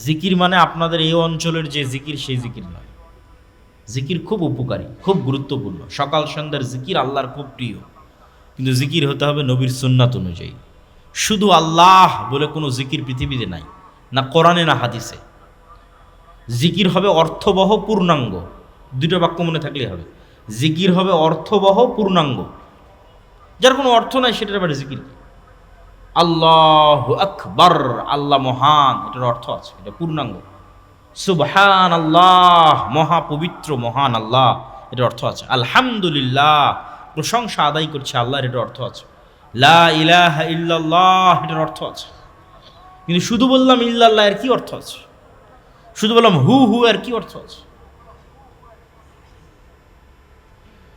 জিকির মানে আপনাদের এই অঞ্চলের যে জিকির, সেই জিকির নয়। জিকির খুব উপকারী, খুব গুরুত্বপূর্ণ। সকাল সন্ধ্যার জিকির আল্লাহর খুব প্রিয়। কিন্তু জিকির হতে হবে নবীর সুন্নাত অনুযায়ী। শুধু আল্লাহ বলে কোনো জিকির পৃথিবীতে নাই, না কোরআনে, না হাদিসে। জিকির হবে অর্থবহ পূর্ণাঙ্গ। দুটো বাক্য মনে থাকলেই হবে। জিকির হবে অর্থবহ পূর্ণাঙ্গ। যার কোনো অর্থ নাই, সেটার ব্যাপারে জিকির? আল্লাহ আকবর, আল্লাহ মহান, এটার অর্থ আছে, এটা পূর্ণাঙ্গ। সুবহান আল্লাহ মহা পবিত্র মহান আল্লাহ, এটার অর্থ আছে। আলহামদুলিল্লাহ, প্রশংসা আদায় করছে আল্লাহর, এটার অর্থ আছে। লা ইলাহা ইল্লাল্লাহ, এটার অর্থ আছে। কিন্তু শুধু বললাম ইল্লাল্লাহ এর কি অর্থ আছে? শুধু বললাম হু হু এর কি অর্থ আছে?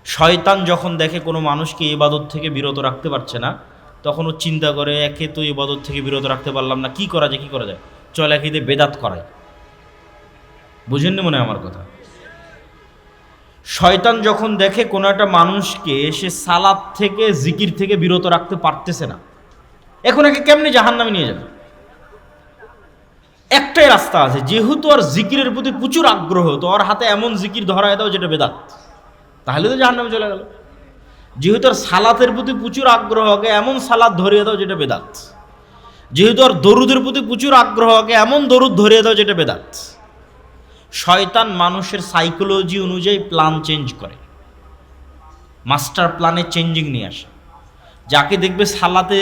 শয়তান যখন দেখে কোনো মানুষকে ইবাদত থেকে বিরত রাখতে পারছে না তখন ও চিন্তা করে, একে তো ইবাদত থেকে বিরত রাখতে পারলাম না, কি করা যায়, কি করা যায়? চল একে দিয়ে বেদাত করাই বুঝেননি মনে আমার কথা? শয়তান যখন দেখে কোনো একটা মানুষকে সে সালাদ থেকে, জিকির থেকে বিরত রাখতে পারতেছে না, এখন একে কেমনি জাহান নামে নিয়ে যাবে? একটাই রাস্তা আছে, যেহেতু আর জিকিরের প্রতি প্রচুর আগ্রহ, তো ওর হাতে এমন জিকির ধরায় দাও যেটা বেদাত। তাহলে তো জাহান নামে চলে গেল। যেহেতু আর সালাতের প্রতি প্রচুর আগ্রহ আগে এমন সালাদ ধরিয়ে দাও যেটা বেদাত। যেহেতু আর দরুদের প্রতি প্রচুর আগ্রহ আগে এমন দরুদ ধরিয়ে দাও যেটা বেদাত। শয়তান মানুষের সাইকোলজি অনুযায়ী প্ল্যান চেঞ্জ করে। মাস্টার প্ল্যানে চেঞ্জিং নিয়ে আসে। যাকে দেখবে সালাতে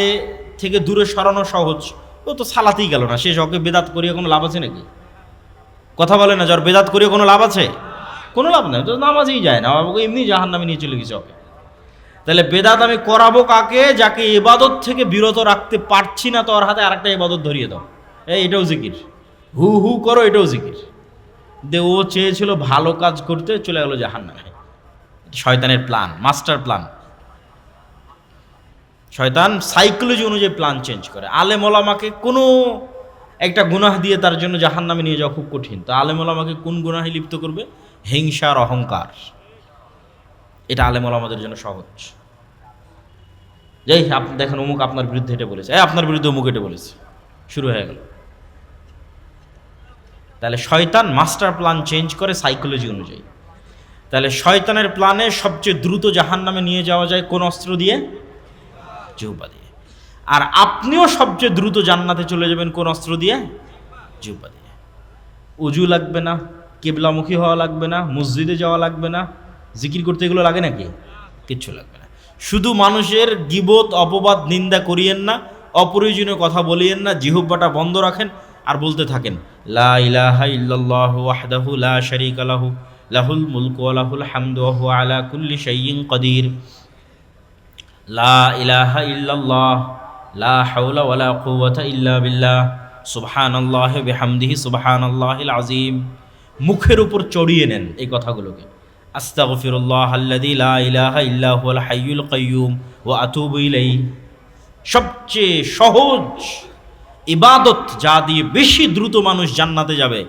থেকে দূরে সরানো সহজ, ও তো সালাতেই গেল না, সে ওকে বেদাত করিয়ে কোনো লাভ আছে নাকি? কথা বলে না যার বেদাত করিয়ে কোনো লাভ আছে? কোনো লাভ নেই তো নামাজেই যায় না এমনি জাহান নামে নিয়ে চলে গেছে ওকে। তাহলে বেদাত আমি করাবো কাকে? যাকে এবাদত থেকে বিরত রাখতে পারছি না, তোর হাতে আরেকটা এবাদত ধরিয়ে দাও। এই, এটাও জিকির। হু হু করো, এটাও জিকির। দে, ও চেয়েছিল ভালো কাজ করতে, চলে গেল জাহান নামে শয়তানের প্ল্যান মাস্টার প্ল্যান শয়তান সাইকোলজি অনুযায়ী প্ল্যান চেঞ্জ করে। আলেম ওলামাকে কোনো একটা গুনাহ দিয়ে তার জন্য জাহান নামে নিয়ে যাওয়া খুব কঠিন। তো আলেম ওলামাকে কোন গুনাহে লিপ্ত করবে? হিংসার অহংকার। এটা আলেম ওলামাদের জন্য সহজ। যাই আপনি দেখেন অমুক আপনার বিরুদ্ধে এটা বলেছে। এই আপনার বিরুদ্ধে অমুক এটা বলেছে। শুরু হয়ে গেল। তাহলে শয়তান মাস্টার প্ল্যান চেঞ্জ করে সাইকোলজি অনুযায়ী। তাহলে শয়তানের প্ল্যানে সবচেয়ে দ্রুত জাহান নামে নিয়ে যাওয়া যায় কোন অস্ত্র দিয়ে? জিহ্বা দিয়ে। আর আপনিও সবচেয়ে দ্রুত জান্নাতে চলে যাবেন কোন অস্ত্র দিয়ে? জিহ্বা দিয়ে। উজু লাগবে না, কেবলামুখী হওয়া লাগবে না, মসজিদে যাওয়া লাগবে না জিকির করতে এগুলো লাগে নাকি? কিচ্ছু লাগবে না। শুধু মানুষের গিবত, অপবাদ, নিন্দা করিয়েন না, অপ্রয়োজনীয় কথা বলিয়েন না জিহুব্বাটা বন্ধ রাখেন আর বলতে থাকেন, লা ইলাহা ইল্লাল্লাহ লা লাহুল আলা কুল্লি লা ইলাহা ইল্লাল্লাহ, লা মুখের উপর চড়িয়ে নেন এই কথাগুলোকে। আস্তাগফিরুল্লাহ আল্লাযী লা ইলাহা ইল্লা হুয়াল হাইয়ুল কাইয়্যুম ওয়া আতুবু ইলাইহি। সবচেয়ে সহজ ইবাদত যা দিয়ে বেশি দ্রুত মানুষ জান্নাতে যাবে।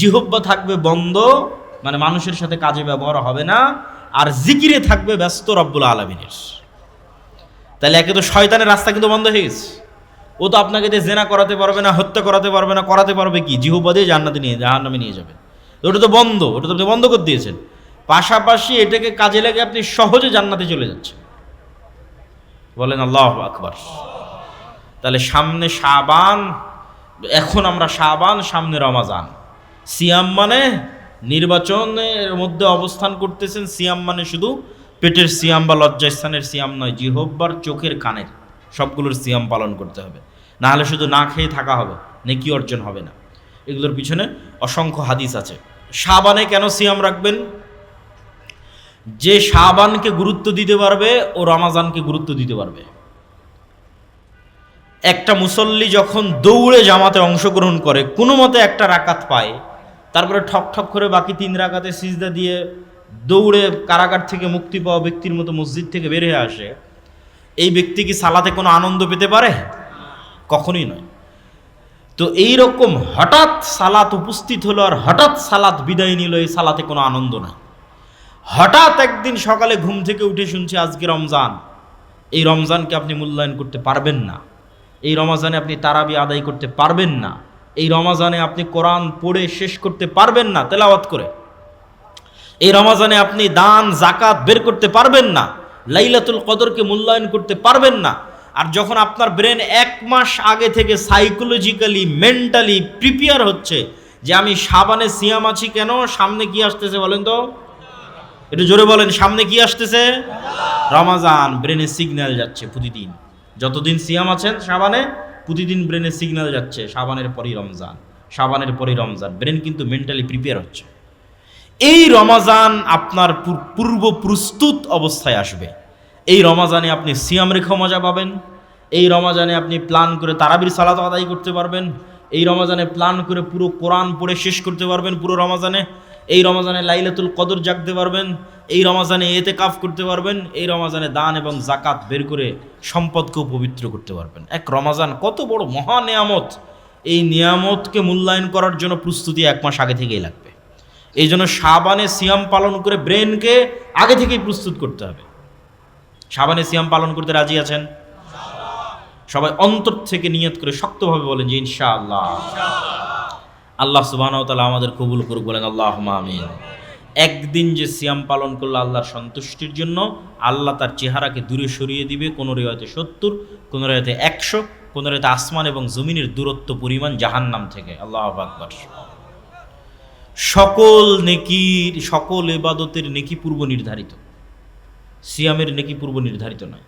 জিহব্বা থাকবে বন্ধ মানে মানুষের সাথে কাজে ব্যবহার হবে না, আর জিকিরে থাকবে ব্যস্ত রব্বুল আলমিনের। তাহলে একে তো শয়তানের রাস্তা কিন্তু বন্ধ হয়ে গেছে। ও তো আপনাকে দিয়ে জেনা করাতে পারবে না, হত্যা করাতে পারবে না, করাতে পারবে কি? জিহব্বা দিয়ে জান্নাতে নিয়ে জাহান নামে নিয়ে যাবে। ওটা তো বন্ধ, ওটা তো আপনি বন্ধ করে দিয়েছেন। পাশাপাশি এটাকে কাজে লাগে আপনি সহজে জান্নাতে চলে যাচ্ছেন। বলেন, আল্লাহ আকবর। তাহলে সামনে সাবান এখন আমরা সাবান সামনে রমাজান। সিয়াম মানে নির্বাচনের মধ্যে অবস্থান করতেছেন, সিয়াম মানে শুধু পেটের সিয়াম বা লজ্জাস্থানের সিয়াম নয় জিহব্বার চোখের কানের সবগুলোর সিয়াম পালন করতে হবে। না হলে শুধু না খেয়ে থাকা হবে, নেকি অর্জন হবে না। এগুলোর পিছনে অসংখ্য হাদিস আছে। সাবানে কেন সিয়াম রাখবেন? যে শাবানকে গুরুত্ব দিতে পারবে ও রমাজানকে গুরুত্ব দিতে পারবে। একটা মুসল্লি যখন দৌড়ে জামাতে অংশগ্রহণ করে, কোনো মতে একটা রাকাত পায়, তারপরে ঠক ঠক করে বাকি তিন রাকাতে সিজদা দিয়ে দৌড়ে কারাগার থেকে মুক্তি পাওয়া ব্যক্তির মতো মসজিদ থেকে বের হয়ে আসে, এই ব্যক্তি কি সালাতে কোনো আনন্দ পেতে পারে? কখনোই নয়। তো এই রকম হঠাৎ সালাত উপস্থিত হলো আর হঠাৎ সালাত বিদায় নিল, এই সালাতে কোনো আনন্দ নাই। হঠাৎ একদিন সকালে ঘুম থেকে উঠে শুনছি আজকে রমজান। এই রমজানকে আপনি মূল্যায়ন করতে পারবেন না। এই রমজানে আপনি তারাবি আদায় করতে পারবেন না। এই রমাজানে আপনি কোরআন পড়ে শেষ করতে পারবেন না, তেলাওয়াত করে। এই রমাজানে আপনি দান জাকাত বের করতে পারবেন না। লাইলাতুল কদরকে মূল্যায়ন করতে পারবেন না। আর যখন আপনার ব্রেন এক মাস আগে থেকে সাইকোলজিক্যালি, মেন্টালি প্রিপেয়ার হচ্ছে যে আমি সাবানে সিয়াম আছি কেন, সামনে কি আসতেছে বলেন তো? একটু জোরে বলেন, সামনে কি আসতেছে? রমাজান ব্রেনে সিগন্যাল যাচ্ছে প্রতিদিন। যতদিন সিয়াম আছেন, সাবানে, প্রতিদিন ব্রেনে সিগন্যাল যাচ্ছে, সাবানের পরই রমজান, সাবানের পরই রমজান। ব্রেন কিন্তু মেন্টালি প্রিপেয়ার হচ্ছে। এই রমাজান আপনার পূর্ব প্রস্তুত অবস্থায় আসবে। এই রমাজানে আপনি সিয়াম রেখা মজা পাবেন। এই রমাজানে আপনি প্ল্যান করে তারাবির সালাত আদায় করতে পারবেন। এই রমাজানে প্ল্যান করে পুরো কোরআন পড়ে শেষ করতে পারবেন পুরো রমাজানে। এই রমাজানে লাইলাতুল কদর জাগতে পারবেন, এই রমাজানে এতে কাফ করতে পারবেন, এই রমাজানে দান এবং জাকাত বের করে সম্পদকেও পবিত্র করতে পারবেন। এক রমাজান কত বড় মহা নিয়ামত। এই নিয়ামতকে মূল্যায়ন করার জন্য প্রস্তুতি এক মাস আগে থেকেই লাগবে। এই জন্য সাবানে সিয়াম পালন করে ব্রেনকে আগে থেকেই প্রস্তুত করতে হবে। সাবানে সিয়াম পালন করতে রাজি আছেন? সবাই অন্তর থেকে নিয়ত করে শক্তভাবে বলেন যে ইনশাআল্লাহ। আল্লাহ সুবাহ তালা আমাদের কবুল করুক, বলেন আল্লাহ আমিন। একদিন যে সিয়াম পালন করল আল্লাহর সন্তুষ্টির জন্য, আল্লাহ তার চেহারাকে দূরে সরিয়ে দিবে, কোনো রেওয়াতে সত্তর, কোনো রেওয়াতে একশো, কোনো রেওয়াতে আসমান এবং জমিনের দূরত্ব পরিমাণ জাহান্নাম থেকে। আল্লাহ আকবর। সকল নেকির, সকল এবাদতের নেকি পূর্ব নির্ধারিত। সিয়ামের নেকি পূর্ব নির্ধারিত নয়।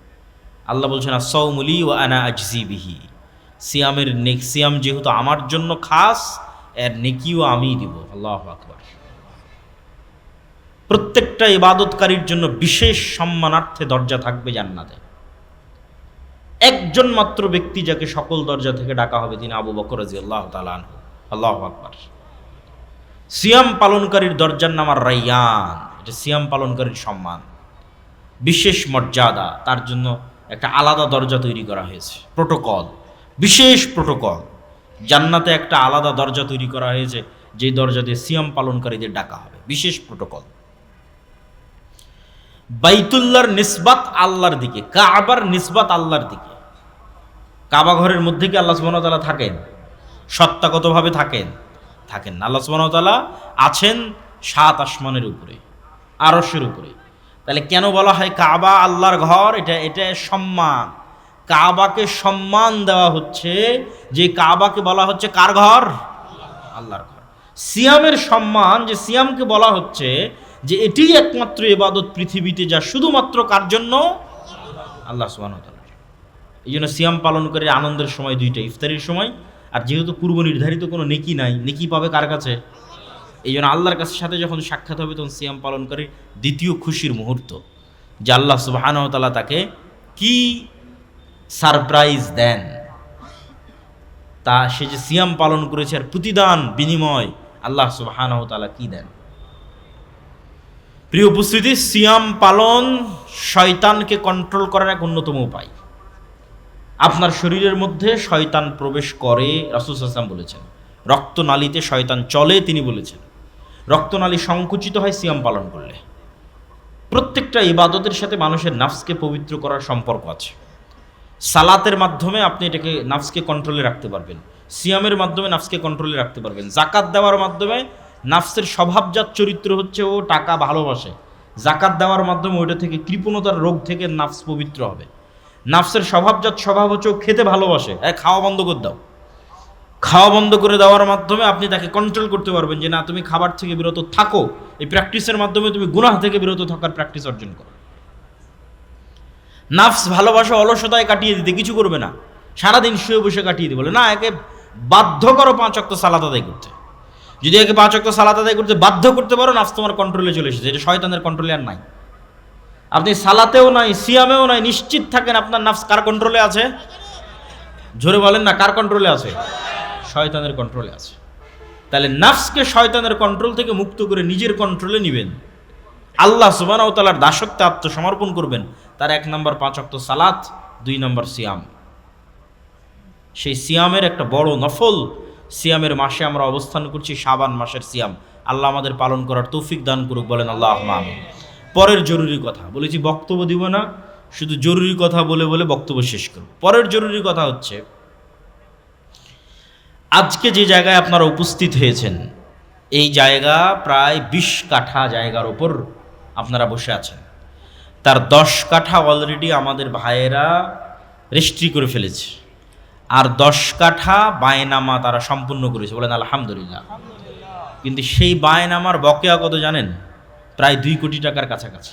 আল্লাহ বলছেন আসৌমুলি ও আনা আজজি বিহি। সিয়ামের নেক, সিয়াম যেহেতু আমার জন্য খাস এর নেকিও আমিই দিব, আল্লাহ আকবর। প্রত্যেকটা ইবাদতকারীর জন্য বিশেষ সম্মানার্থে দরজা থাকবে জান্নাতে। একজন মাত্র ব্যক্তি যাকে সকল দরজা থেকে ডাকা হবে তিনি আবু বকর রাজি আল্লাহ তালান আল্লাহ আকবর। সিয়াম পালনকারীর দরজার নাম আর রাইয়ান, এটা সিয়াম পালনকারীর সম্মান। বিশেষ মর্যাদা, তার জন্য একটা আলাদা দরজা তৈরি করা হয়েছে, প্রোটোকল, বিশেষ প্রোটোকল। জান্নাতে একটা আলাদা দরজা তৈরি করা হয়েছে যে দরজা দিয়ে সিয়াম পালনকারীদের ডাকা হবে। বিশেষ প্রোটোকল বাইতুল্লাহর নিসবাত আল্লাহর দিকে, কাবার নিসবাত আল্লাহর দিকে। কাবা ঘরের মধ্যে কি আল্লাহ তাআলা থাকেন? সত্তাগতভাবে থাকেন? থাকেন না। আল্লাহ তাআলা আছেন সাত আসমানের উপরে, আরশের উপরে। তাহলে কেন বলা হয় কাবা আল্লাহর ঘর? এটা এটা সম্মান। কাবাকে সম্মান দেওয়া হচ্ছে, যে কাবাকে বলা হচ্ছে কার ঘর? আল্লাহর ঘর। সিয়ামের সম্মান যে সিয়ামকে বলা হচ্ছে, যে এটি একমাত্র এবাদত পৃথিবীতে যা শুধুমাত্র কার জন্য? আল্লাহ তাআলার। এই জন্য সিয়াম পালন করে আনন্দের সময় দুইটা ইফতারির সময়, আর যেহেতু পূর্ব নির্ধারিত কোনো নেকি নাই, নেকি পাবে কার কাছে? এই জন্য আল্লাহর কাছে সাথে যখন সাক্ষাৎ হবে, তখন সিয়াম পালন করে দ্বিতীয় খুশির মুহূর্ত, যে আল্লাহ সুবাহানহ তালা তাকে কি সারপ্রাইজ দেন। তা সে যে সিয়াম পালন করেছে আর প্রতিদান বিনিময় আল্লাহ সুবাহানহ কি দেন? প্রিয় উপস্থিতি, সিয়াম পালন শয়তানকে কন্ট্রোল করার এক অন্যতম উপায়। আপনার শরীরের মধ্যে শয়তান প্রবেশ করে, রাসুল হাসান বলেছেন। রক্তনালীতে শয়তান চলে, তিনি বলেছেন। রক্তনালী সংকুচিত হয় সিয়াম পালন করলে। প্রত্যেকটা ইবাদতের সাথে মানুষের নাফসকে পবিত্র করার সম্পর্ক আছে। সালাতের মাধ্যমে আপনি এটাকে নাফসকে কন্ট্রোলে রাখতে পারবেন। সিয়ামের মাধ্যমে নাফসকে কন্ট্রোলে রাখতে পারবেন। জাকাত দেওয়ার মাধ্যমে নাফসের স্বভাবজাত চরিত্র হচ্ছে ও টাকা ভালোবাসে। জাকাত দেওয়ার মাধ্যমে ওইটা থেকে কৃপণতার রোগ থেকে নাফস পবিত্র হবে। নাফসের স্বভাবজাত স্বভাব হচ্ছে ও খেতে ভালোবাসে। হ্যাঁ খাওয়া বন্ধ করে দাও। খাওয়া বন্ধ করে দেওয়ার মাধ্যমে আপনি তাকে কন্ট্রোল করতে পারবেন যে, না, তুমি খাবার থেকে বিরত থাকো। এই প্র্যাকটিসের মাধ্যমে তুমি গুনাহ থেকে বিরত থাকার প্র্যাকটিস অর্জন করো। নাফস ভালোবাসা অলসতায় কাটিয়ে দিতে কিছু করবে না। সারাদিন শুয়ে বসে কাটিয়ে দিবে বলে, না, একে বাধ্য করো পাঁচ অক্ত সালাত আদায় করতে। যদি একে পাঁচ অক্ত সালাত আদায় করতে বাধ্য করতে পারো, নাফস তোমার কন্ট্রোলে চলে এসেছে। এটা শয়তানের কন্ট্রোলে আর নাই। আপনি সালাতেও নাই, সিয়ামেও নাই, নিশ্চিত থাকেন আপনার নাফস কার কন্ট্রোলে আছে? জোরে বলেন না, কার কন্ট্রোলে আছে? শয়তানের কন্ট্রোলে আছে। তাহলে নাফসকে শয়তানের কন্ট্রোল থেকে মুক্ত করে নিজের কন্ট্রোলে নেবেন। আল্লাহ সুবান ও তালার দাসত্বে আত্মসমর্পণ করবেন। তার এক নম্বর পাঁচ অক্ত সালাত, দুই নম্বর সিয়াম। সেই সিয়ামের একটা বড় নফল, সিয়ামের মাসে আমরা অবস্থান করছি শাবান মাসের সিয়াম। আল্লাহ আমাদের পালন করার তৌফিক দান করুক বলেন আল্লাহ আমিন। পরের জরুরি কথা, বলেছি বক্তব্য দিব না, শুধু জরুরি কথা বলে বলে বক্তব্য শেষ করব। পরের জরুরি কথা হচ্ছে, আজকে যে জায়গায় আপনারা উপস্থিত হয়েছেন, এই জায়গা প্রায় বিশ কাঠা জায়গার ওপর আপনারা বসে আছেন। তার দশ কাঠা অলরেডি আমাদের ভাইয়েরা রেজিস্ট্রি করে ফেলেছে। আর দশ কাঠা বায়নামা তারা সম্পূর্ণ করেছে। বলেন আলহামদুলিল্লাহ। কিন্তু সেই বায়নামার বকেয়া কত জানেন? প্রায় দুই কোটি টাকার কাছাকাছি।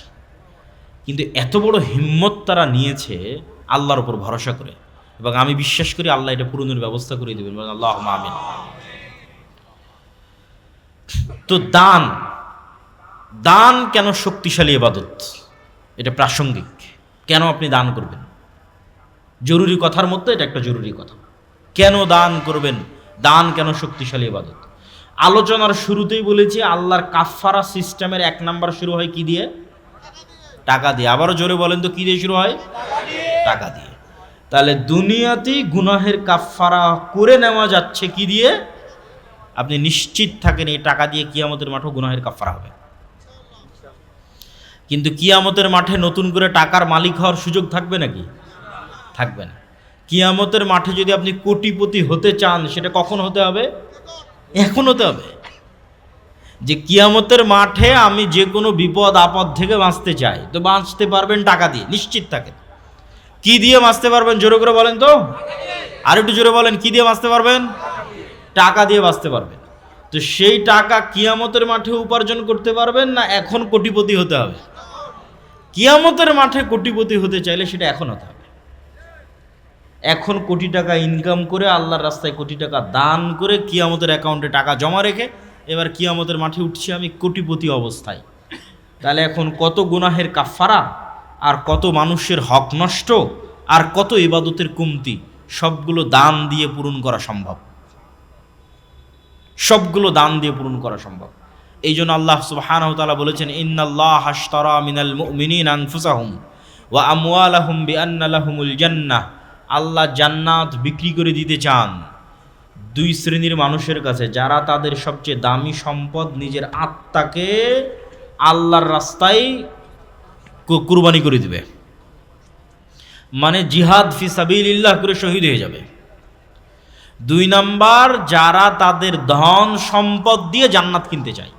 কিন্তু এত বড় হিম্মত তারা নিয়েছে আল্লাহর ওপর ভরসা করে। এবং আমি বিশ্বাস করি আল্লাহ এটা পূরণের ব্যবস্থা করে দেবেন। আল্লাহ আমিন। তো দান দান কেন শক্তিশালী এবাদত? এটা প্রাসঙ্গিক। কেন আপনি দান করবেন? জরুরি কথার মধ্যে এটা একটা জরুরি কথা। কেন দান করবেন? দান কেন শক্তিশালী এবাদত আলোচনার শুরুতেই বলেছি, আল্লাহর কাফারা সিস্টেমের এক নাম্বার শুরু হয় কি দিয়ে? টাকা দিয়ে। আবারও জোরে বলেন তো, কি দিয়ে শুরু হয়? টাকা দিয়ে। তাহলে দুনিয়াতেই গুনাহের কাফারা করে নেওয়া যাচ্ছে কি দিয়ে? আপনি নিশ্চিত থাকেন এই টাকা দিয়ে কিয়ামতের মাঠে গুনাহের কাফারা হবে। কিন্তু কিয়ামতের মাঠে নতুন করে টাকার মালিক হওয়ার সুযোগ থাকবে নাকি? থাকবে না। কিয়ামতের মাঠে যদি আপনি কোটিপতি হতে চান, সেটা কখন হতে হবে? এখন হতে হবে। যে কিয়ামতের মাঠে আমি যে কোনো বিপদ, আপদ থেকে বাঁচতে চাই, তো বাঁচতে পারবেন টাকা দিয়ে, নিশ্চিত থাকে কি দিয়ে বাঁচতে পারবেন? জোরে করে বলেন তো। আর একটু জোরে বলেন, কি দিয়ে বাঁচতে পারবেন? টাকা দিয়ে বাঁচতে পারবেন। তো সেই টাকা কিয়ামতের মাঠে উপার্জন করতে পারবেন না এখন কোটিপতি হতে হবে? কিয়ামতের মাঠে কোটিপতি হতে চাইলে সেটা এখন থাকে এখন কোটি টাকা ইনকাম করে আল্লাহর রাস্তায় কোটি টাকা দান করে কিয়ামতের অ্যাকাউন্টে টাকা জমা রেখে এবার কিয়ামতের মাঠে উঠছি আমি কোটিপতি অবস্থায়। তাহলে এখন কত গুনাহের কাফারা আর কত মানুষের হক নষ্ট, আর কত ইবাদতের কমতি, সবগুলো দান দিয়ে পূরণ করা সম্ভব। সবগুলো দান দিয়ে পূরণ করা সম্ভব। এই জন্য আল্লাহ সুবহানাহু বলেছেন, ইন্নাল্লাহ হাশতারা মিনাল মুমিনিনা আনফুসাহুম ওয়া আমওয়ালাহুম বিআন্না লাহুমুল জান্নাহ। আল্লাহ জান্নাত বিক্রি করে দিতে চান দুই শ্রেণির মানুষের কাছে, যারা তাদের সবচেয়ে দামি সম্পদ নিজের আত্মাকে আল্লাহর রাস্তায় কুরবানি করে দিবে। মানে জিহাদ ফি সাবিলিল্লাহ করে শহীদ হয়ে যাবে। দুই নাম্বার, যারা তাদের ধন সম্পদ দিয়ে জান্নাত কিনতে চায়।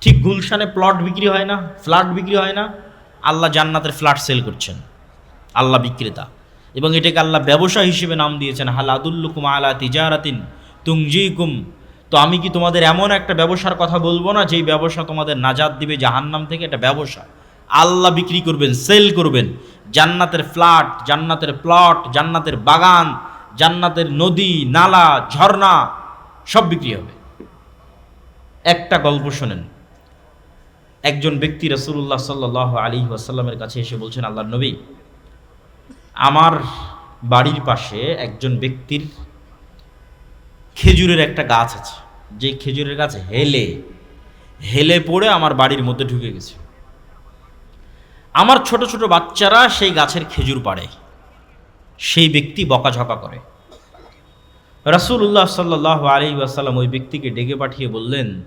ঠিক গুলশানে প্লট বিক্রি হয় না ফ্ল্যাট বিক্রি হয় না, আল্লাহ জান্নাতের ফ্ল্যাট সেল করছেন। আল্লাহ বিক্রেতা। এবং এটাকে আল্লাহ ব্যবসা হিসেবে নাম দিয়েছেন হালাদুল্লুকুম আলা তিজারাতিন তুংজিকুম। তো আমি কি তোমাদের এমন একটা ব্যবসার কথা বলব না, যেই ব্যবসা তোমাদের নাজাদ দিবে জাহান্নাম থেকে? এটা ব্যবসা। আল্লাহ বিক্রি করবেন সেল করবেন। জান্নাতের ফ্ল্যাট জান্নাতের প্লট জান্নাতের বাগান, জান্নাতের নদী, নালা, ঝর্ণা, সব বিক্রি হবে। একটা গল্প শোনেন। একজন ব্যক্তি রসুল্লাহ সাল্লাহ আলী ওয়াসাল্লামের কাছে এসে বলছেন আল্লাহ নবী, আমার বাড়ির পাশে একজন ব্যক্তির খেজুরের একটা গাছ আছে। যে খেজুরের গাছ হেলে হেলে পড়ে আমার বাড়ির মধ্যে ঢুকে গেছে। আমার ছোট ছোট বাচ্চারা সেই গাছের খেজুর পাড়ে। সেই ব্যক্তি বকাঝকা করে। রাসূলুল্লাহ সাল্লাহ আলী আসাল্লাম ওই ব্যক্তিকে ডেকে পাঠিয়ে বললেন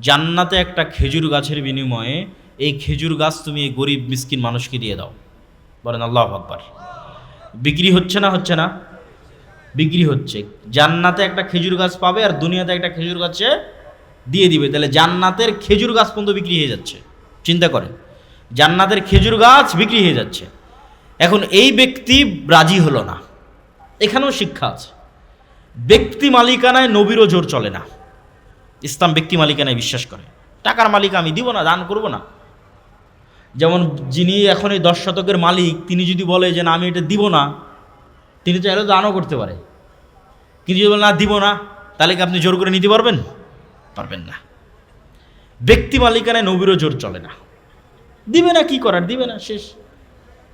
জান্নাতে একটা খেজুর গাছের বিনিময়ে এই খেজুর গাছ তুমি এই গরিব মিসকিন মানুষকে দিয়ে দাও। বলেন আল্লাহ আকবার। বিক্রি হচ্ছে না হচ্ছে না? বিক্রি হচ্ছে। জান্নাতে একটা খেজুর গাছ পাবে আর দুনিয়াতে একটা খেজুর গাছে দিয়ে দিবে। তাহলে জান্নাতের খেজুর গাছ পর্যন্ত বিক্রি হয়ে যাচ্ছে। চিন্তা করেন। জান্নাতের খেজুর গাছ বিক্রি হয়ে যাচ্ছে। এখন এই ব্যক্তি রাজি হলো না। এখানেও শিক্ষা আছে। ব্যক্তি মালিকানায় নবীরও জোর চলে না। ইসলাম ব্যক্তি মালিকানায় বিশ্বাস করে। টাকার মালিক আমি দিব না, দান করব না। যেমন যিনি এখন এই দশ শতকের মালিক, তিনি যদি বলে যে না, আমি এটা দিব না, তিনি চাইলেও দানও করতে পারে। কিন্তু যদি বলে না, দিব না, তাহলে কি আপনি জোর করে নিতে পারবেন? পারবেন না। ব্যক্তি মালিকানায় নবীরও জোর চলে না। দিবে না কি করার? দিবে না, শেষ।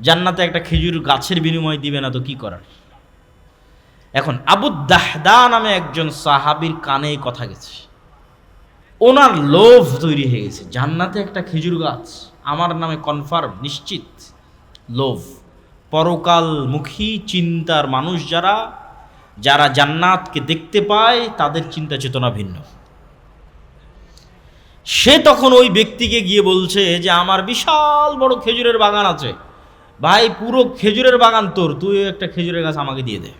জান্নাতে একটা খেজুর গাছের বিনিময় দিবে না তো কি করার? এখন আবু নামে একজন সাহাবীর কানে কথা গেছে। ওনার লোভ তৈরি হয়ে গেছে। জান্নাতে একটা খেজুর গাছ, আমার নামে কনফার্ম নিশ্চিত, লোভ। পরকালমুখী চিন্তার মানুষ যারা যারা জান্নাতকে দেখতে পায়, তাদের চিন্তা চেতনা ভিন্ন। সে তখন ওই ব্যক্তিকে গিয়ে বলছে যে, আমার বিশাল বড় খেজুরের বাগান আছে। ভাই, পুরো খেজুরের বাগান তোর, তুই একটা খেজুরের গাছ আমাকে দিয়ে দে।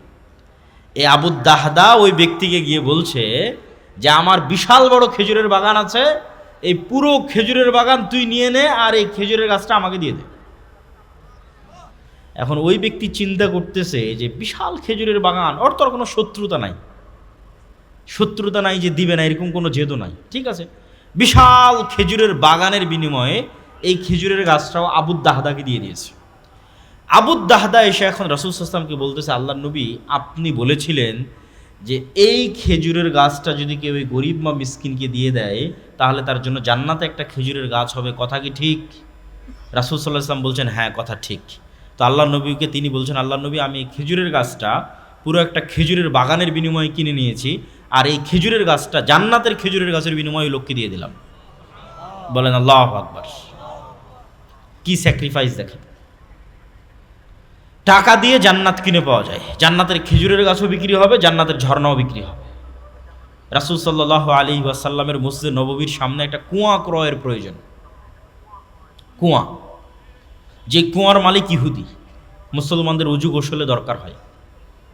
এ আবু দাহদা ওই ব্যক্তিকে গিয়ে বলছে যে আমার বিশাল বড় খেজুরের বাগান আছে, এই পুরো খেজুরের বাগান তুই নিয়ে নে আর এই খেজুরের গাছটা আমাকে দিয়ে দে। এখন ওই ব্যক্তি চিন্তা করতেছে যে বিশাল খেজুরের বাগান, ওর তোর কোনো শত্রুতা নাই। শত্রুতা নাই যে দিবে না, এরকম কোনো জেদও নাই, ঠিক আছে? বিশাল খেজুরের বাগানের বিনিময়ে এই খেজুরের গাছটাও আবুদ দাহদাকে দিয়ে দিয়েছে। আবুদ দাহদা এসে এখন রসুল সাল্লামকে বলতেছে আল্লাহ নবী, আপনি বলেছিলেন যে এই খেজুরের গাছটা যদি কেউ এই গরিব বা মিসকিনকে দিয়ে দেয়, তাহলে তার জন্য জান্নাতে একটা খেজুরের গাছ হবে। কথা কি ঠিক? রাসুল সাল্লাহ ইসলাম বলছেন হ্যাঁ কথা ঠিক। তো আল্লাহ নবীকে তিনি বলছেন আল্লাহ নবী, আমি এই খেজুরের গাছটা পুরো একটা খেজুরের বাগানের বিনিময়ে কিনে নিয়েছি, আর এই খেজুরের গাছটা জান্নাতের খেজুরের গাছের বিনিময়ে লোককে দিয়ে দিলাম। বলেন, আল্লাহ আকবার। কি স্যাক্রিফাইস দেখেন টাকা দিয়ে জান্নাত কিনে পাওয়া যায়। জান্নাতের খেজুরের গাছও বিক্রি হবে, জান্নাতের ঝর্ণাও বিক্রি হবে। রাসুল সাল্লাহ আলী ওয়াসাল্লামের মসজিদ নববীর সামনে একটা কুয়া ক্রয়ের প্রয়োজন। কুয়া। যে কুয়ার মালিক ইহুদি। মুসলমানদের উজু গোসলে দরকার হয়।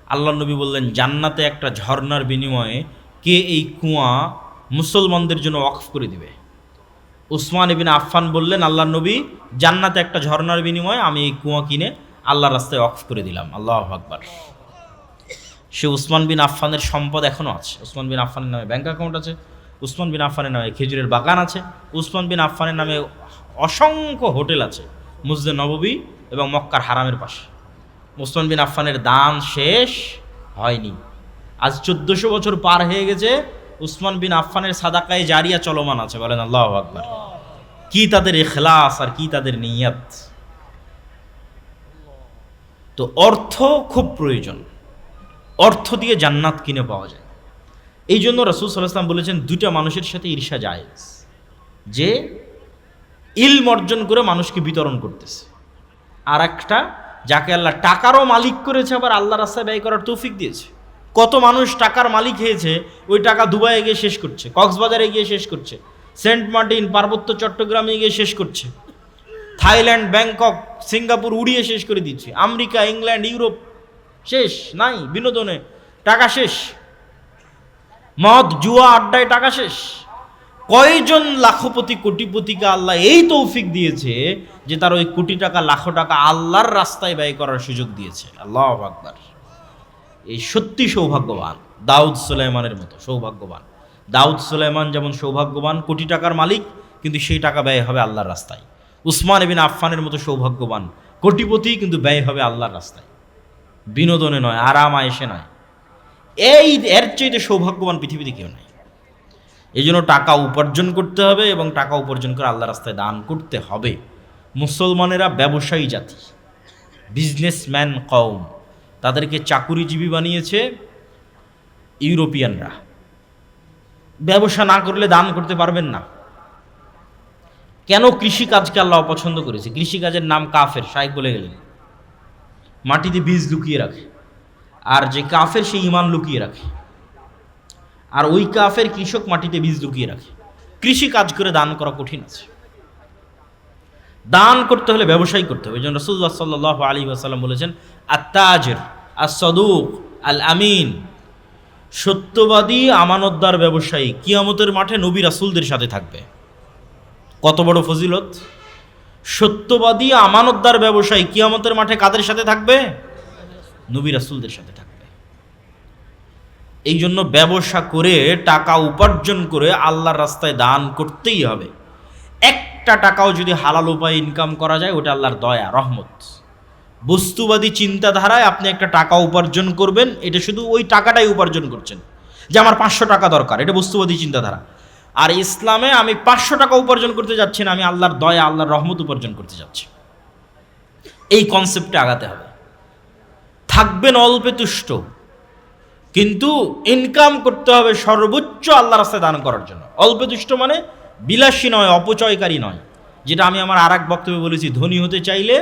আল্লাহ নবী বললেন, জান্নাতে একটা ঝর্ণার বিনিময়ে কে এই কুয়া মুসলমানদের জন্য অফ করে দিবে? উসমান ইবিন আফফান বললেন আল্লাহ নবী, জান্নাতে একটা ঝর্ণার বিনিময়ে আমি এই কুয়া কিনে আল্লাহ রাস্তায় অফ করে দিলাম। আল্লাহ আকবার। সে উসমান বিন আফফানের সম্পদ এখনও আছে। উসমান বিন আফফানের নামে ব্যাঙ্ক অ্যাকাউন্ট আছে, উসমান বিন আফফানের নামে খেজুরের বাগান আছে, উসমান বিন আফফানের নামে অসংখ্য হোটেল আছে মুসদে নববী এবং মক্কার হারামের পাশে। উসমান বিন আফফানের দান শেষ হয়নি। আজ চোদ্দশো বছর পার হয়ে গেছে, উসমান বিন আফফানের সাদাকায় জারিয়া চলমান আছে, বলেন আল্লাহ আকবার। কি তাদের এখলাস আর কি তাদের নিয়াত। তো অর্থ খুব প্রয়োজন। অর্থ দিয়ে জান্নাত কিনে পাওয়া যায়। এই জন্য রসুল সাল্লাম বলেছেন দুটা মানুষের সাথে ঈর্ষা যায় যে ইলম অর্জন করে মানুষকে বিতরণ করতেছে। আর একটা যাকে আল্লাহ টাকারও মালিক করেছে, আবার আল্লাহ রাস্তায় ব্যয় করার তৌফিক দিয়েছে। কত মানুষ টাকার মালিক হয়েছে, ওই টাকা দুবাইয়ে গিয়ে শেষ করছে, কক্সবাজারে গিয়ে শেষ করছে, সেন্ট মার্টিন, পার্বত্য চট্টগ্রামে গিয়ে শেষ করছে। থাইল্যান্ড, ব্যাংকক, সিঙ্গাপুর, উড়িয়ে শেষ করে দিচ্ছে। আমেরিকা, ইংল্যান্ড, ইউরোপ, শেষ, নাই, বিনোদনে টাকা শেষ। মদ, জুয়া, আড্ডায় টাকা শেষ। কয়জন লাখপতি, কোটিপতিকে আল্লাহ এই তৌফিক দিয়েছে যে তার ওই কোটি টাকা, লাখো টাকা আল্লাহর রাস্তায় ব্যয় করার সুযোগ দিয়েছে? আল্লাহ আকবার। এই সত্যি সৌভাগ্যবান। দাউদ সুলাইমানের মতো সৌভাগ্যবান। দাউদ সুলাইমান যেমন সৌভাগ্যবান, কোটি টাকার মালিক, কিন্তু সেই টাকা ব্যয় হবে আল্লাহর রাস্তায়। উসমান এবিন আফফানের মতো সৌভাগ্যবান। কোটিপতি কিন্তু ব্যয় হবে আল্লাহর রাস্তায়। বিনোদনে নয় আরাম আয়েসে নয়। এই এর চাইতে সৌভাগ্যবান পৃথিবীতে কেউ নাই। এই জন্য টাকা উপার্জন করতে হবে এবং টাকা উপার্জন করে আল্লাহ রাস্তায় দান করতে হবে। মুসলমানেরা ব্যবসায়ী জাতি বিজনেসম্যান কম তাদেরকে চাকুরিজীবী বানিয়েছে ইউরোপিয়ানরা। ব্যবসা না করলে দান করতে পারবেন না। কেন কৃষিকাজকে আল্লাহ অপছন্দ করেছে? কৃষিকাজের নাম কাফের শাইক বলে গেলেন। মাটিতে বীজ লুকিয়ে রাখে, আর যে কাফের সে ইমান লুকিয়ে রাখে। আর ওই কাফের কৃষক মাটিতে বীজ লুকিয়ে রাখে। কৃষি কাজ করে দান করা কঠিন আছে। দান করতে হলে ব্যবসায়ী করতে হবে। জন্য রসুল্লাহ সাল্লাহ আলী আসাল্লাম বলেছেন আত্মাজের আসদুক আল আমিন সত্যবাদী আমানতদার ব্যবসায়ী কিয়ামতের মাঠে নবী রাসুলদের সাথে থাকবে। কত বড় ফজিলত? সত্যবাদী আমানতদার ব্যবসায়ী কিয়ামতের মাঠে কাদের সাথে থাকবে? নবী রাসুলদের সাথে থাকবে। এই জন্য ব্যবসা করে, টাকা উপার্জন করে আল্লাহর রাস্তায় দান করতেই হবে। একটা টাকাও যদি হালাল উপায়ে ইনকাম করা যায়, ওটা আল্লাহর দয়া, রহমত। বস্তুবাদী চিন্তাধারায় আপনি একটা টাকা উপার্জন করবেন, এটা শুধু ওই টাকাটাই উপার্জন করছেন। যে আমার পাঁচশো টাকা দরকার, এটা বস্তুবাদী চিন্তাধারা। আর ইসলামে আমি পাঁচশো টাকা উপার্জন করতে যাচ্ছি না, আমি আল্লাহর দয়া, আল্লাহর রহমত উপার্জন করতে যাচ্ছি। এই কনসেপ্টে আগাতে হবে। থাকবেন অল্পে তুষ্ট, কিন্তু ইনকাম করতে হবে সর্বোচ্চ আল্লাহ রাস্তায় দান করার জন্য। অল্পে তুষ্ট মানে বিলাসী নয়, অপচয়কারী নয়, যেটা আমি আমার আর এক বক্তব্যে বলেছি, ধনী হতে চাইলে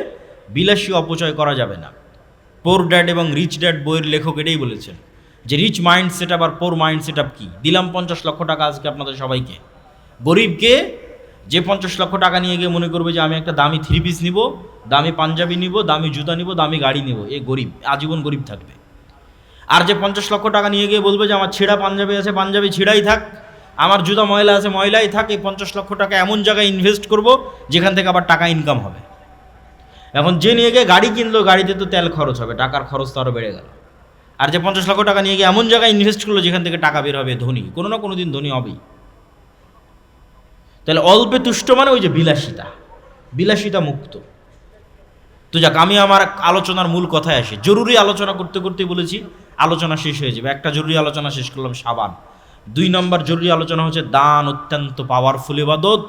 বিলাসী অপচয় করা যাবে না। পোর ড্যাড এবং রিচ ড্যাড বইয়ের লেখক এটাই বলেছেন। যে রিচ মাইন্ড সেট আপ আর পোর মাইন্ড সেট আপ কী? দিলাম পঞ্চাশ লক্ষ টাকা আজকে আপনাদের সবাইকে। গরিবকে যে পঞ্চাশ লক্ষ টাকা নিয়ে গিয়ে মনে করবে যে আমি একটা দামি থ্রি পিস নিব, দামি পাঞ্জাবি নিব, দামি জুতা নিব, দামি গাড়ি নিব, এ গরিব, আজীবন গরিব থাকবে। আর যে পঞ্চাশ লক্ষ টাকা নিয়ে গিয়ে বলবে যে আমার ছেঁড়া পাঞ্জাবি আছে, পাঞ্জাবি ছিঁড়াই থাক, আমার জুতা ময়লা আছে, ময়লাই থাক, এই পঞ্চাশ লক্ষ টাকা এমন জায়গায় ইনভেস্ট করব যেখান থেকে আবার টাকা ইনকাম হবে। এখন যে নিয়ে গিয়ে গাড়ি কিনলো, গাড়িতে তো তেল খরচ হবে, টাকার খরচ তো আরও বেড়ে গেল। আর যে পঞ্চাশ লক্ষ টাকা নিয়ে গিয়ে এমন জায়গায় ইনভেস্ট করল যেখান থেকে টাকা বের হবে ধনী, কোনো না কোনো দিন ধনী হবেই। তাহলে অল্পে তুষ্ট মানে ওই যে বিলাসিতা বিলাসিতা মুক্ত। তো যাক, আমি আমার আলোচনার মূল কথায় আসি। জরুরি আলোচনা করতে করতে বলেছি, আলোচনা শেষ হয়ে যাবে। একটা জরুরি আলোচনা শেষ করলাম, সাবান। দুই নম্বর জরুরি আলোচনা হচ্ছে, দান অত্যন্ত পাওয়ারফুল ইবাদত।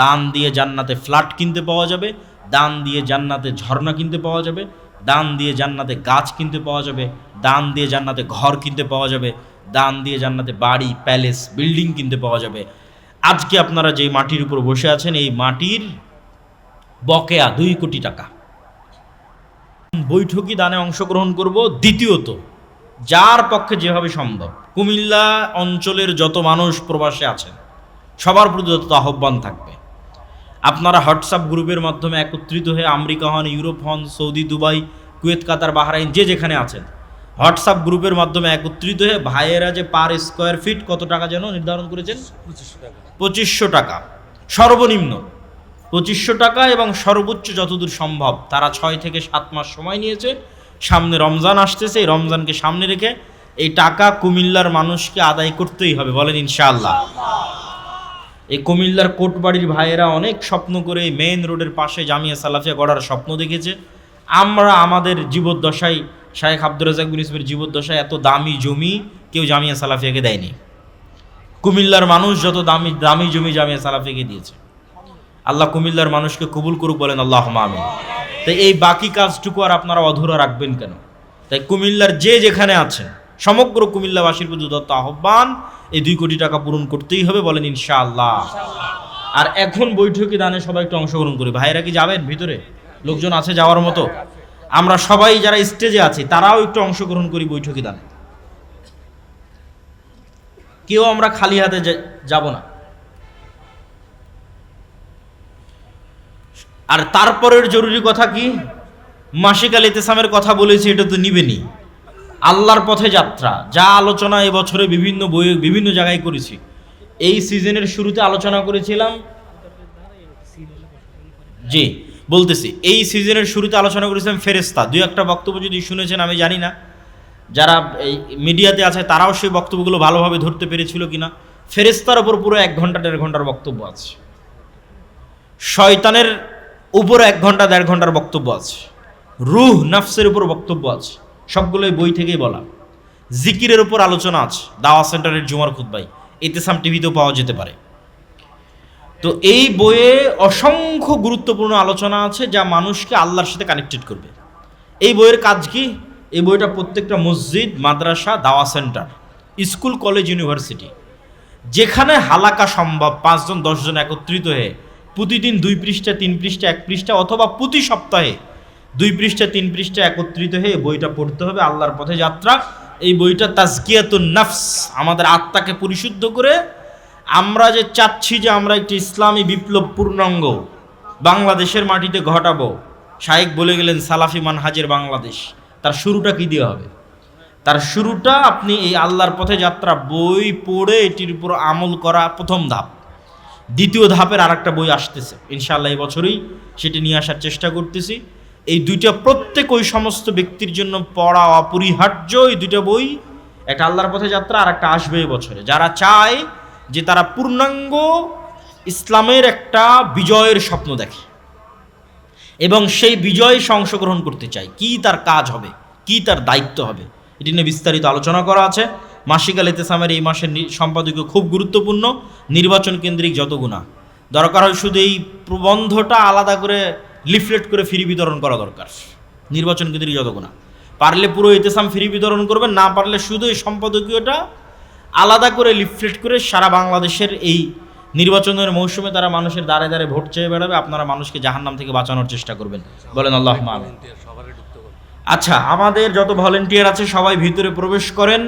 দান দিয়ে জান্নাতে ফ্ল্যাট কিনতে পাওয়া যাবে, দান দিয়ে জান্নাতে ঝর্ণা কিনতে পাওয়া যাবে। দান দিয়ে জান্নাতে গাছ কিনতে পাওয়া যাবে, দান দিয়ে জান্নাতে ঘর কিনতে পাওয়া যাবে, দান দিয়ে জান্নাতে বাড়ি, প্যালেস, বিল্ডিং কিনতে পাওয়া যাবে। আজকে আপনারা যে মাটির উপর বসে আছেন, এই মাটির বকেয়া দুই কোটি টাকা। বৈঠকি দানে অংশগ্রহণ করব, দ্বিতীয়ত, যার পক্ষে যেভাবে সম্ভব। কুমিল্লা অঞ্চলের যত মানুষ প্রবাসে আছেন, সবার প্রতি যত আহ্বান থাকবে আপনারা হোয়াটসঅ্যাপ গ্রুপের মাধ্যমে একত্রিত হয়ে আমেরিকা হন ইউরোপ হন Saudi Dubai Kuwait Qatar Bahrain যে যেখানে আছেন। হোয়াটসঅ্যাপ গ্রুপের মাধ্যমে একত্রিত হয়ে ভাইয়েরা যে পার স্কোয়ার ফিট কত টাকা যেন নির্ধারণ করেছেন? পঁচিশশো টাকা। সর্বনিম্ন পঁচিশশো টাকা এবং সর্বোচ্চ যতদূর সম্ভব। তারা ছয় থেকে সাত মাস সময় নিয়েছে। সামনে রমজান আসতেছে। এই রমজানকে সামনে রেখে এই টাকা কুমিল্লার মানুষকে আদায় করতেই হবে বলেন ইনশাআল্লাহ। এই কুমিল্লার কোটবাড়ির ভাইয়েরা অনেক স্বপ্ন করে এই মেইন রোডের পাশে জামিয়া সালাফিয়া গড়ার স্বপ্ন দেখেছে। আমরা আমাদের জীবদ্দশায়, শায়েখ আব্দুর রাজাক বিন ইসমের জীবদ্দশায় এত দামি জমি কেউ জামিয়া সালাফিয়াকে দেয়নি। কুমিল্লার মানুষ যত দামি দামি জমি জামিয়া সালাফিয়াকে দিয়েছে। আল্লাহ কুমিল্লার মানুষকে কবুল করুক বলেন আল্লাহ আমিন। তাই এই বাকি কাজটুকু আর আপনারা অধুরা রাখবেন কেন? তাই কুমিল্লার যে যেখানে আছেন সমগ্র কুমিল্লাবাসীর প্রতি দত্ত আহ্বান, এই দুই কোটি টাকা পূরণ করতেই হবে বলেন ইনশাআল্লাহ। আর এখন বৈঠকে দানে সবাই একটু অংশগ্রহণ করি ভাইরা কি যাবেন ভিতরে? লোকজন আছে যাওয়ার মতো? আমরা সবাই যারা স্টেজে আছি, তারাও একটু অংশগ্রহণ করি বৈঠকে দানে। কেউ আমরা খালি হাতে যাব না। আর তারপরের জরুরি কথা কি? মাসিক আল ইতেসামের কথা বলেছি, এটা তো নিবেনি আল্লাহর পথে যাত্রা, যা আলোচনা এবছরে বিভিন্ন বই, বিভিন্ন জায়গায় করেছি। এই সিজনের শুরুতে আলোচনা করেছিলাম। জি, বলতেছি, এই সিজনের শুরুতে আলোচনা করেছিলাম ফেরেস্তা দুই একটা বক্তব্য যদি শুনেছেন, আমি জানি না। যারা এই মিডিয়াতে আছে, তারাও সেই বক্তব্যগুলো ভালোভাবে ধরতে পেরেছিল কিনা। ফেরেস্তার ওপর পুরো এক ঘণ্টা, দেড় ঘণ্টার বক্তব্য আছে। শয়তানের উপর এক ঘণ্টা, দেড় ঘণ্টার বক্তব্য আছে। রুহ, নাফসের উপর বক্তব্য আছে। সবগুলোই বই থেকেই বলা। জিকিরের উপর আলোচনা আছে, দাওয়া সেন্টারের জুমার খুদ্াই এতেসাম টিভিতেও পাওয়া যেতে পারে। তো এই বইয়ে অসংখ্য গুরুত্বপূর্ণ আলোচনা আছে যা মানুষকে আল্লাহর সাথে কানেক্টেড করবে। এই বইয়ের কাজ কি? এই বইটা প্রত্যেকটা মসজিদ, মাদ্রাসা, দাওয়া সেন্টার, স্কুল, কলেজ, ইউনিভার্সিটি, যেখানে হালাকা সম্ভব পাঁচজন, দশজন একত্রিত হয়ে প্রতিদিন দুই পৃষ্ঠা, তিন পৃষ্ঠা, এক পৃষ্ঠা অথবা প্রতি সপ্তাহে দুই পৃষ্ঠা, তিন পৃষ্ঠা একত্রিত হয়ে বইটা পড়তে হবে, আল্লাহর পথে যাত্রা। এই বইটা তাজকিয়াতুন নাফস, আমাদের আত্মাকে পরিশুদ্ধ করে। আমরা যে চাচ্ছি যে আমরা একটি ইসলামী বিপ্লব পূর্ণাঙ্গ, বাংলাদেশের মাটিতে ঘটাবো, শায়েক বলে গেলেন সালাফি মানহাজের বাংলাদেশ, তার শুরুটা কি দিয়ে হবে? তার শুরুটা আপনি এই আল্লাহর পথে যাত্রা বই পড়ে এটির উপর আমল করা প্রথম ধাপ। দ্বিতীয় ধাপের আর একটা বই আসতেছে, ইনশাআল্লাহ এই বছরই সেটি নিয়ে আসার চেষ্টা করতেছি। এই দুইটা প্রত্যেক ওই সমস্ত ব্যক্তির জন্য পড়া অপরিহার্য, এই দুইটা বই একটা আল্লাহর পথে যাত্রা আর একটা আসবে বছরে। যারা চায় যে তারা পূর্ণাঙ্গ ইসলামের একটা বিজয়ের স্বপ্ন দেখে এবং সেই বিজয়ে সে অংশগ্রহণ করতে চায়, কি তার কাজ হবে, কি তার দায়িত্ব হবে, এটি নিয়ে বিস্তারিত আলোচনা করা আছে। মাসিক আল ইতেসামের এই মাসের সম্পাদকীয় খুব গুরুত্বপূর্ণ। নির্বাচন কেন্দ্রিক যত গুণা। দরকার হয় শুধু এই প্রবন্ধটা আলাদা করে লিফলেট করে ফ্রি বিতরণ করা দরকার। নির্বাচন কেন্দ্রিক যত গুণা পারলে পুরো ইতেসাম ফ্রি বিতরণ করবেন, না পারলে শুধু এই সম্পাদকীয়টা আলাদা করে লিফলেট করে সারা বাংলাদেশের এই নির্বাচনের মৌসুমে তারা মানুষের দ্বারে দ্বারে ভোট চেয়ে বেড়াবে, আপনারা মানুষকে জাহান্নাম থেকে বাঁচানোর চেষ্টা করবেন। বলেন আল্লাহ আচ্ছা আমাদের যত ভলেন্টিয়ার আছে সবাই ভিতরে প্রবেশ করেন।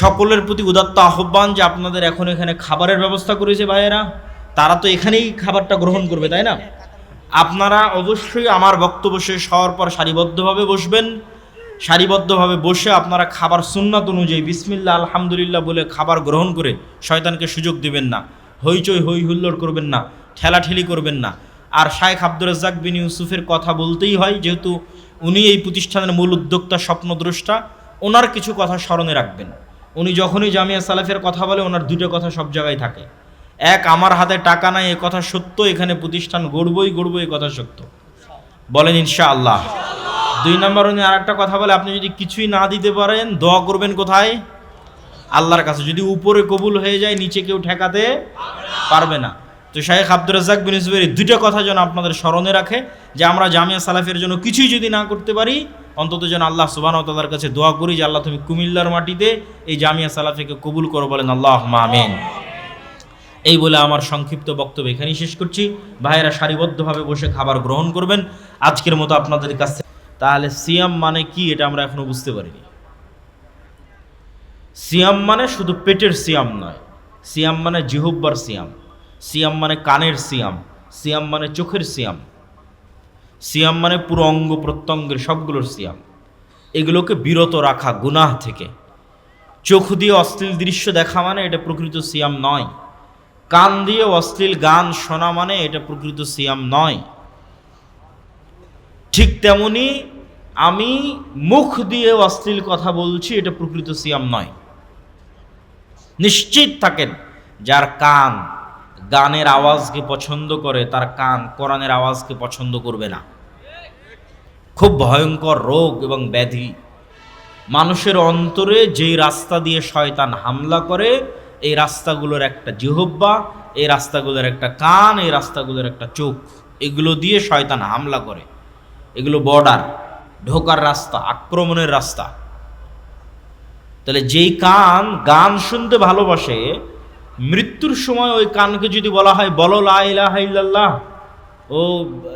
সকলের প্রতি উদাত্ত আহ্বান যে আপনাদের এখন এখানে খাবারের ব্যবস্থা করেছে ভাইয়েরা। তারা তো এখানেই খাবারটা গ্রহণ করবে, তাই না? আপনারা অবশ্যই আমার বক্তব্য শেষ হওয়ার পর সারিবদ্ধভাবে বসবেন। সারিবদ্ধভাবে বসে আপনারা খাবার সুন্নাত অনুযায়ী বিসমিল্লা আলহামদুলিল্লাহ বলে খাবার গ্রহণ করে শয়তানকে সুযোগ দিবেন না। হইচই, হই হুল্লোড় করবেন না। ঠেলাঠেলি করবেন না। আর শায়েখ আব্দুর রাজ্জাক বিন ইউসুফের কথা বলতেই হয়, যেহেতু উনি এই প্রতিষ্ঠানের মূল উদ্যোক্তা, স্বপ্নদ্রষ্টা, ওনার কিছু কথা স্মরণে রাখবেন। উনি যখনই জামিয়া সালাফের কথা বলে, ওনার দুটো কথা সব জায়গায় থাকে। এক, আমার হাতে টাকা নাই, এ কথা সত্য, এখানে প্রতিষ্ঠান গড়বই গড়বো এ কথা সত্য। বলেন ইনশা আল্লাহ দুই নম্বর উনি আর একটা কথা বলে, আপনি যদি কিছুই না দিতে পারেন, দোয়া করবেন কোথায়? আল্লাহর কাছে। যদি উপরে কবুল হয়ে যায়, নিচে কেউ ঠেকাতে পারবে না। তো শাহেখ আব্দুর রাজ্জাক বিন এই দুইটা কথা যেন আপনাদের স্মরণে রাখে, যে আমরা জামিয়া সালাফের জন্য কিছুই যদি না করতে পারি, অন্তত যেন আল্লাহ সুবাহ তাল্লার কাছে দোয়া করি যে, আল্লাহ তুমি কুমিল্লার মাটিতে এই জামিয়া সালাফিকে কবুল করো বলেন আল্লাহ আমিন। এই বলে আমার সংক্ষিপ্ত বক্তব্য এখানেই শেষ করছি। ভাইয়েরা সারিবদ্ধভাবে বসে খাবার গ্রহণ করবেন। আজকের মতো আপনাদের কাছে তাহলে সিয়াম মানে কি এটা আমরা এখনও বুঝতে পারিনি। সিয়াম মানে শুধু পেটের সিয়াম নয়। সিয়াম মানে জিহুব্বার সিয়াম। সিয়াম মানে কানের সিয়াম। সিয়াম মানে চোখের সিয়াম। সিয়াম মানে পুরো অঙ্গ প্রত্যঙ্গের সবগুলোর সিয়াম। এগুলোকে বিরত রাখা গুনাহ থেকে। চোখ দিয়ে অশ্লীল দৃশ্য দেখা মানে এটা প্রকৃত সিয়াম নয়। কান দিয়ে অশ্লীল গান শোনা মানে এটা প্রকৃত সিয়াম নয়। ঠিক তেমনি আমি মুখ দিয়ে অশ্লীল কথা বলছি, এটা প্রকৃত সিয়াম নয়। নিশ্চিত থাকেন, যার কান গানের আওয়াজকে পছন্দ করে, তার কান কোরআনের আওয়াজকে পছন্দ করবে না। খুব ভয়ঙ্কর রোগ এবং ব্যাধি। মানুষের অন্তরে যেই রাস্তা দিয়ে শয়তান হামলা করে এই রাস্তাগুলোর একটা জিহব্বা এই রাস্তাগুলোর একটা কান, এই রাস্তাগুলোর একটা চোখ। এগুলো দিয়ে শয়তান হামলা করে। এগুলো বর্ডার ঢোকার রাস্তা, আক্রমণের রাস্তা। তাহলে যেই কান, গান শুনতে ভালোবাসে, মৃত্যুর সময় ওই কানকে যদি বলা হয়, বলো লাইলাহ ও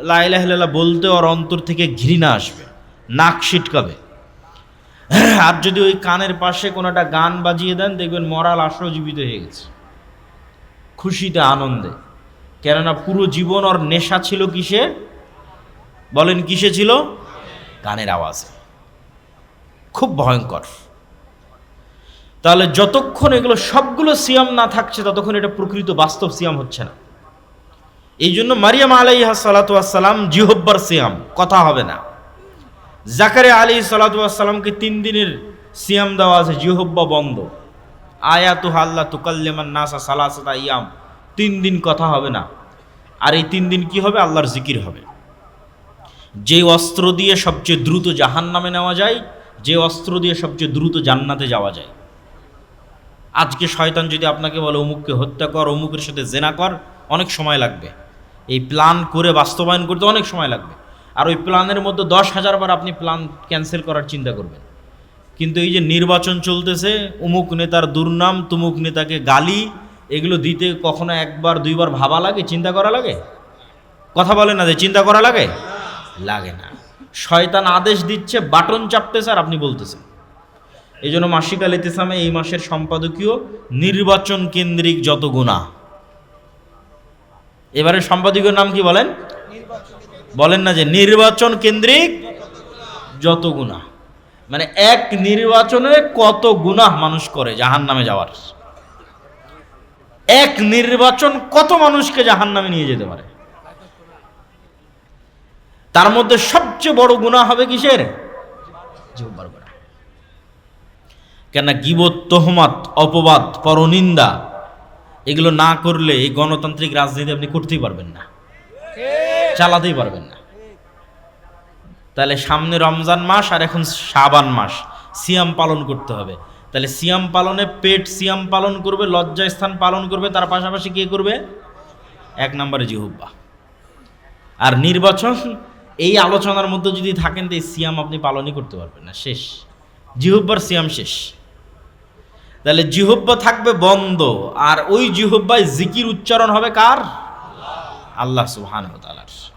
লাইলাহ বলতে ওর অন্তর থেকে ঘৃণা আসবে, নাক ছিটকাবে। আর যদি ওই কানের পাশে কোনো একটা গান বাজিয়ে দেন, দেখবেন মরাল আসো জীবিত হয়ে গেছে। খুশিতে, আনন্দে। কেননা পুরো জীবন ওর নেশা ছিল কিসে? বলেন, কিসে ছিল? গানের আওয়াজে। খুব ভয়ঙ্কর। তাহলে যতক্ষণ এগুলো সবগুলো সিয়াম না থাকছে, ততক্ষণ এটা প্রকৃত বাস্তব সিয়াম হচ্ছে না। এই জন্য মারিয়াম আলাইহা সালাতাম জিহব্বার সিয়াম, কথা হবে না। জাকারে আলী সালাতামকে তিন দিনের সিয়াম দেওয়া আছে জিহব্বা বন্ধ। আয়াতু আল্লাহ তুকাল্লেমান নাসা সালাসাতা ইয়াম তিন দিন কথা হবে না। আর এই তিন দিন কি হবে? আল্লাহর জিকির হবে। যে অস্ত্র দিয়ে সবচেয়ে দ্রুত জাহান নামে নেওয়া যায়, যে অস্ত্র দিয়ে সবচেয়ে দ্রুত জান্নাতে যাওয়া যায়। আজকে শয়তান যদি আপনাকে বলে, অমুককে হত্যা কর, অমুকের সাথে জেনা কর, অনেক সময় লাগবে। এই প্ল্যান করে বাস্তবায়ন করতে অনেক সময় লাগবে। আর ওই প্ল্যানের মধ্যে দশ হাজার বার আপনি প্ল্যান ক্যান্সেল করার চিন্তা করবেন। কিন্তু এই যে নির্বাচন চলতেছে, অমুক নেতার দুর্নাম, তুমুক নেতাকে গালি, এগুলো দিতে কখনো একবার, দুইবার ভাবা লাগে, চিন্তা করা লাগে? কথা বলে না যে চিন্তা করা লাগে? লাগে না। শয়তান আদেশ দিচ্ছে, বাটন চাপতেছে আর আপনি বলতেছেন। এই জন্য মাসিক আল ইতিসামে এই মাসের সম্পাদকীয় নির্বাচন কেন্দ্রিক যত গুণা। এবারে সম্পাদকীয় নাম কি বলেন? বলেন না যে নির্বাচন কেন্দ্রিক যত গুণা মানে এক নির্বাচনে কত গুনাহ মানুষ করে জাহান নামে যাওয়ার? এক নির্বাচন কত মানুষকে জাহান নামে নিয়ে যেতে পারে? তার মধ্যে সবচেয়ে বড় গুণা হবে কিসের? কেন গিবত, তোহমাত, অপবাদ, পরনিন্দা, এগুলো না করলে এই গণতান্ত্রিক রাজনীতি আপনি করতেই পারবেন না। চালাতেই পারবেন না। তাহলে সামনে রমজান মাস আর এখন সাবান মাস, সিয়াম পালন করতে হবে। তাহলে সিয়াম পালনে পেট সিয়াম পালন করবে লজ্জা স্থান পালন করবে, তার পাশাপাশি কে করবে? এক নম্বরে জিহুব্বা। আর নির্বাচন, এই আলোচনার মধ্যে যদি থাকেন তো এই সিয়াম আপনি পালনই করতে পারবেন না, শেষ। জিহুব্বার সিয়াম শেষ। তাহলে জিহব্বা থাকবে বন্ধ, আর ওই জিহব্বায় জিকির উচ্চারণ হবে কার? আল্লাহ সুবহানাহু তালার